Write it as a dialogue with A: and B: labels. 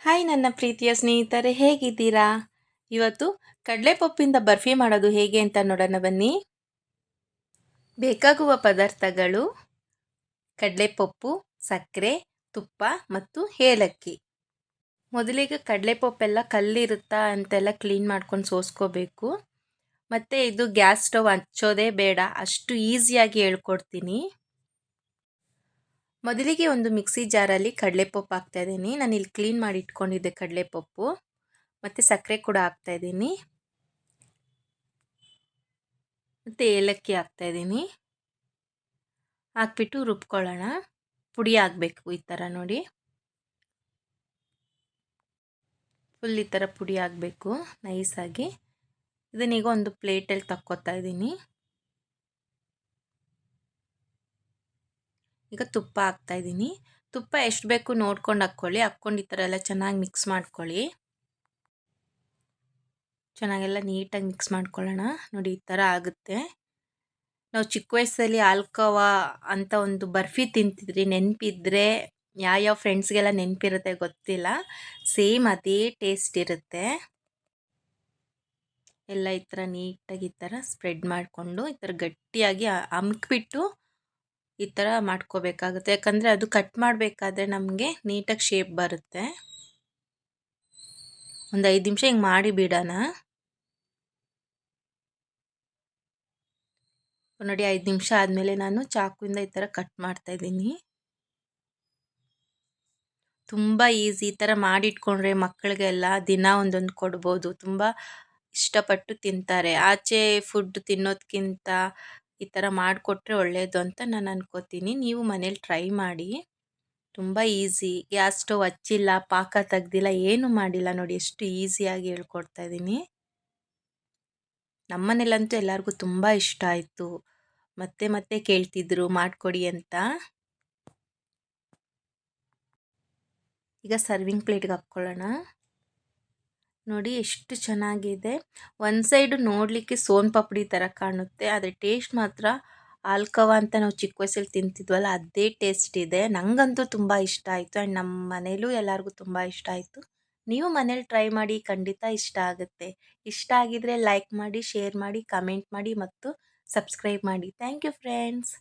A: Hi ನನ್ನ ಪ್ರೀತಿಯ ಸ್ನೇಹಿತರೆ, ಹೇಗಿದ್ದೀರಾ? ಇವತ್ತು ಕಡಲೆಪಪ್ಪಿಂದ ಬರ್ಫಿ ಮಾಡೋದು ಹೇಗೆ ಅಂತ ನೋಡೋಣ ಬನ್ನಿ. ಬೇಕಾಗುವ ಪದಾರ್ಥಗಳು ಕಡಲೆಪಪ್ಪು, ಸಕ್ಕರೆ, ತುಪ್ಪ ಮತ್ತು ಏಲಕ್ಕಿ. ಮೊದಲಿಗೆ ಕಡಲೆಪಪ್ಪೆಲ್ಲ ಕಲ್ಲಿರುತ್ತಾ ಅಂತೆಲ್ಲ ಕ್ಲೀನ್ ಮಾಡ್ಕೊಂಡು ಸೋಸ್ಕೋಬೇಕು. ಮತ್ತು ಇದು ಗ್ಯಾಸ್ ಸ್ಟವ್ ಹಚ್ಚೋದೇ ಬೇಡ, ಅಷ್ಟು ಈಸಿಯಾಗಿ ಹೇಳ್ಕೊಡ್ತೀನಿ. ಮೊದಲಿಗೆ ಒಂದು ಮಿಕ್ಸಿ ಜಾರಲ್ಲಿ ಕಡಲೆಪಪ್ಪು ಹಾಕ್ತಾ ಇದ್ದೀನಿ. ನಾನು ಇಲ್ಲಿ ಕ್ಲೀನ್ ಮಾಡಿ ಇಟ್ಕೊಂಡಿದ್ದೆ ಕಡಲೆಪಪ್ಪು. ಮತ್ತು ಸಕ್ಕರೆ ಕೂಡ ಹಾಕ್ತಾ ಇದ್ದೀನಿ. ಮತ್ತು ಏಲಕ್ಕಿ ಹಾಕ್ತಾ ಇದ್ದೀನಿ. ಹಾಕ್ಬಿಟ್ಟು ರುಬ್ಕೊಳ್ಳೋಣ. ಪುಡಿ ಆಗಬೇಕು ಈ ಥರ ನೋಡಿ. ಫುಲ್ ಈ ಥರ ಪುಡಿ ಆಗಬೇಕು ನೈಸಾಗಿ. ಇದನ್ನೀಗ ಒಂದು ಪ್ಲೇಟಲ್ಲಿ ತಕ್ಕೋತಾ ಇದ್ದೀನಿ. ಈಗ ತುಪ್ಪ ಹಾಕ್ತಾಯಿದ್ದೀನಿ ತುಪ್ಪ ಎಷ್ಟು ಬೇಕು ನೋಡ್ಕೊಂಡು ಹಾಕ್ಕೊಳ್ಳಿ. ಹಾಕ್ಕೊಂಡು ಈ ಥರ ಎಲ್ಲ ಚೆನ್ನಾಗಿ ಮಿಕ್ಸ್ ಮಾಡ್ಕೊಳ್ಳಿ. ಚೆನ್ನಾಗೆಲ್ಲ ನೀಟಾಗಿ ಮಿಕ್ಸ್ ಮಾಡ್ಕೊಳ್ಳೋಣ. ನೋಡಿ ಈ ಥರ ಆಗುತ್ತೆ. ನಾವು ಚಿಕ್ಕ ವಯಸ್ಸಲ್ಲಿ ಆಲ್ಕವ ಅಂತ ಒಂದು ಬರ್ಫಿ ತಿಂತಿದ್ರಿ. ನೆನಪಿದ್ರೆ ಯಾವ್ಯಾವ ಫ್ರೆಂಡ್ಸ್ಗೆಲ್ಲ ನೆನಪಿರುತ್ತೆ ಗೊತ್ತಿಲ್ಲ. ಸೇಮ್ ಅದೇ ಟೇಸ್ಟ್ ಇರುತ್ತೆ. ಎಲ್ಲ ಈ ಥರ ನೀಟಾಗಿ ಈ ಥರ ಸ್ಪ್ರೆಡ್ ಮಾಡಿಕೊಂಡು ಈ ಥರ ಗಟ್ಟಿಯಾಗಿ ಅಮ್ಕ್ಬಿಟ್ಟು ಈ ಥರ ಮಾಡ್ಕೋಬೇಕಾಗುತ್ತೆ. ಯಾಕಂದರೆ ಅದು ಕಟ್ ಮಾಡಬೇಕಾದ್ರೆ ನಮಗೆ ನೀಟಾಗಿ ಶೇಪ್ ಬರುತ್ತೆ. ಒಂದು ಐದು ನಿಮಿಷ ಹಿಂಗೆ ಮಾಡಿ ಬಿಡೋಣ. ನೋಡಿ ಐದು ನಿಮಿಷ ಆದಮೇಲೆ ನಾನು ಚಾಕುವಿಂದ ಈ ಥರ ಕಟ್ ಮಾಡ್ತಾಯಿದ್ದೀನಿ ತುಂಬ ಈಸಿ ಈ ಥರ ಮಾಡಿಟ್ಕೊಂಡ್ರೆ ಮಕ್ಕಳಿಗೆಲ್ಲ ದಿನ ಒಂದೊಂದು ಕೊಡ್ಬೋದು. ತುಂಬ ಇಷ್ಟಪಟ್ಟು ತಿಂತಾರೆ. ಆಚೆ ಫುಡ್ ತಿನ್ನೋದಕ್ಕಿಂತ ಈ ಥರ ಮಾಡಿಕೊಟ್ರೆ ಒಳ್ಳೆಯದು ಅಂತ ನಾನು ಅನ್ಕೋತೀನಿ. ನೀವು ಮನೇಲಿ ಟ್ರೈ ಮಾಡಿ. ತುಂಬ ಈಸಿ. ಗ್ಯಾಸ್ ಸ್ಟವ್ ಹಚ್ಚಿಲ್ಲ, ಪಾಕ ತೆಗ್ದಿಲ್ಲ, ಏನು ಮಾಡಿಲ್ಲ ನೋಡಿ, ಎಷ್ಟು ಈಸಿಯಾಗಿ ಹೇಳ್ಕೊಡ್ತಾ ಇದ್ದೀನಿ ನಮ್ಮನೇಲಂತೂ ಎಲ್ಲರಿಗೂ ತುಂಬ ಇಷ್ಟ ಆಯಿತು. ಮತ್ತೆ ಮತ್ತೆ ಕೇಳ್ತಿದ್ರು, ಮಾಡಿಕೊಡಿ ಅಂತ. ಈಗ ಸರ್ವಿಂಗ್ ಪ್ಲೇಟ್ಗೆ ಹಾಕ್ಕೊಳ್ಳೋಣ. ನೋಡಿ ಎಷ್ಟು ಚೆನ್ನಾಗಿದೆ. ಒಂದು ಸೈಡು ನೋಡಲಿಕ್ಕೆ ಸೋನ್ ಪಾಪಡಿ ಥರ ಕಾಣುತ್ತೆ. ಆದರೆ ಟೇಸ್ಟ್ ಮಾತ್ರ ಆಲ್ಕವ ಅಂತ ನಾವು ಚಿಕ್ಕ ವಯಸ್ಸಲ್ಲಿ ತಿಂತಿದ್ವಲ್ಲ, ಅದೇ ಟೇಸ್ಟ್ ಇದೆ. ನನಗಂತೂ ತುಂಬ ಇಷ್ಟ ಆಯಿತು. ಆ್ಯಂಡ್ ನಮ್ಮ ಮನೇಲೂ ಎಲ್ಲರಿಗೂ ತುಂಬ ಇಷ್ಟ ಆಯಿತು. ನೀವು ಮನೇಲಿ ಟ್ರೈ ಮಾಡಿ, ಖಂಡಿತ ಇಷ್ಟ ಆಗುತ್ತೆ. ಇಷ್ಟ ಆಗಿದರೆ ಲೈಕ್ ಮಾಡಿ, ಶೇರ್ ಮಾಡಿ, ಕಮೆಂಟ್ ಮಾಡಿ ಮತ್ತು ಸಬ್ಸ್ಕ್ರೈಬ್ ಮಾಡಿ. Thank you friends.